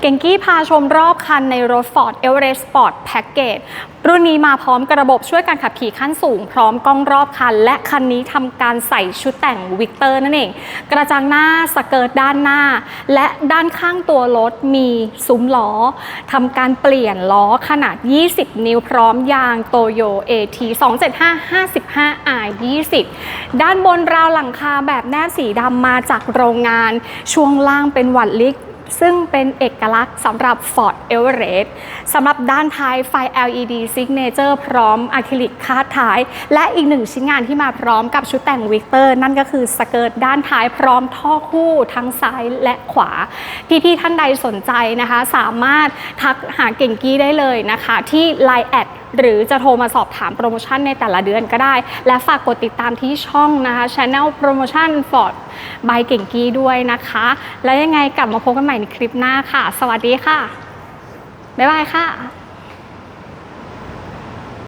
เก่งกี้พาชมรอบคันในรถ Ford Everest Sport Package รุ่นนี้มาพร้อมกระบบช่วยการขับขี่ขั้นสูง พร้อมกล้องรอบคัน และคันนี้ทำการใส่ชุดแต่งวิกเตอร์นั่นเอง กระจังหน้าสเกิร์ตด้านหน้า และด้านข้างตัวรถมีซุ้มล้อทำการเปลี่ยนล้อขนาด 20 นิ้วพร้อมยางโตโย AT 275 55 R 20 ด้านบนราวหลังคาแบบแนบสีดำมาจากโรงงาน ช่วงล่างเป็นวัดลิก ซึ่งเป็นเอกลักษณ์สำหรับ Ford Everest สำหรับด้านท้ายไฟ LED Signature พร้อมอะคริลิกคาดท้าย และอีกหนึ่งชิ้นงานที่มาพร้อมกับชุดแต่งวิกเตอร์นั่นก็คือสเกิร์ตด้านท้ายพร้อมท่อคู่ทั้งซ้ายและขวา พี่ๆท่านใดสนใจนะคะ สามารถทักหาเก่งกี้ได้เลยนะคะ ที่ Line แอดหรือจะโทรมาสอบถามโปรโมชั่นในแต่ละเดือนก็ได้ และฝากกดติดตามที่ช่องนะคะ Channel Promotion Ford บายเก่งกี้ด้วยนะคะ แล้วยังไงกลับมาพบกันใหม่ในคลิปหน้าค่ะ สวัสดีค่ะ บ๊ายบายค่ะ